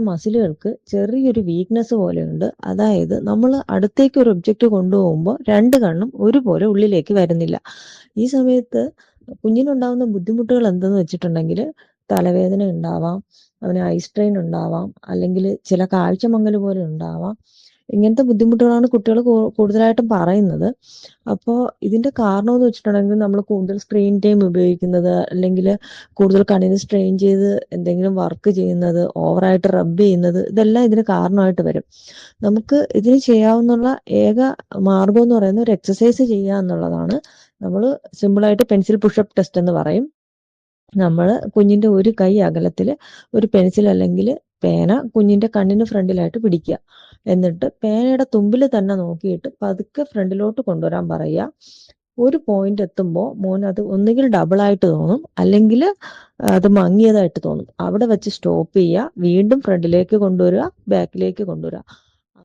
മസിലുകൾക്ക് ചെറിയൊരു വീക്ക്നെസ് പോലെയുണ്ട്. അതായത് നമ്മൾ അടുത്തേക്ക് ഒരു ഒബ്ജക്റ്റ് കൊണ്ടുപോകുമ്പോൾ രണ്ട് കണ്ണും ഒരുപോലെ ഉള്ളിലേക്ക് വരുന്നില്ല. ഈ സമയത്ത് കുഞ്ഞിനുണ്ടാവുന്ന ബുദ്ധിമുട്ടുകൾ എന്തെന്ന് വെച്ചിട്ടുണ്ടെങ്കിൽ തലവേദന ഉണ്ടാവാം അവന് ഐ സ്ട്രെയിൻ ഉണ്ടാവാം അല്ലെങ്കിൽ ചില കാഴ്ച മങ്ങൽ പോലെ ഉണ്ടാവാം. ഇങ്ങനത്തെ ബുദ്ധിമുട്ടുകളാണ് കുട്ടികൾ കൂടുതലായിട്ടും പറയുന്നത്. അപ്പോൾ ഇതിന്റെ കാരണം എന്ന് വെച്ചിട്ടുണ്ടെങ്കിൽ നമ്മൾ കൂടുതൽ സ്ക്രീൻ ടൈം ഉപയോഗിക്കുന്നത് അല്ലെങ്കിൽ കൂടുതൽ കണ്ണിന് സ്ട്രെയിൻ ചെയ്ത് എന്തെങ്കിലും വർക്ക് ചെയ്യുന്നത് ഓവറായിട്ട് റബ്ബ് ചെയ്യുന്നത് ഇതെല്ലാം ഇതിന് കാരണമായിട്ട് വരും. നമുക്ക് ഇതിന് ചെയ്യാവുന്ന ഏക മാർഗം എന്ന് പറയുന്നത് ഒരു എക്സസൈസ് ചെയ്യുക എന്നുള്ളതാണ്. നമ്മൾ സിമ്പിളായിട്ട് പെൻസിൽ പുഷപ്പ് ടെസ്റ്റ് എന്ന് പറയും. നമ്മൾ കുഞ്ഞിന്റെ ഒരു കൈ അകലത്തിൽ ഒരു പെൻസിൽ അല്ലെങ്കിൽ പേന കുഞ്ഞിന്റെ കണ്ണിന് ഫ്രണ്ടിലായിട്ട് പിടിക്കുക. എന്നിട്ട് പേനയുടെ തുമ്പിൽ തന്നെ നോക്കിയിട്ട് പതുക്കെ ഫ്രണ്ടിലോട്ട് കൊണ്ടുവരാൻ പറയുക. ഒരു പോയിന്റ് എത്തുമ്പോൾ മോൻ അത് ഒന്നുകിൽ ഡബിൾ ആയിട്ട് തോന്നും അല്ലെങ്കിൽ അത് മങ്ങിയതായിട്ട് തോന്നും. അവിടെ വെച്ച് സ്റ്റോപ്പ് ചെയ്യുക വീണ്ടും ഫ്രണ്ടിലേക്ക് കൊണ്ടുവരിക ബാക്കിലേക്ക് കൊണ്ടുവരിക.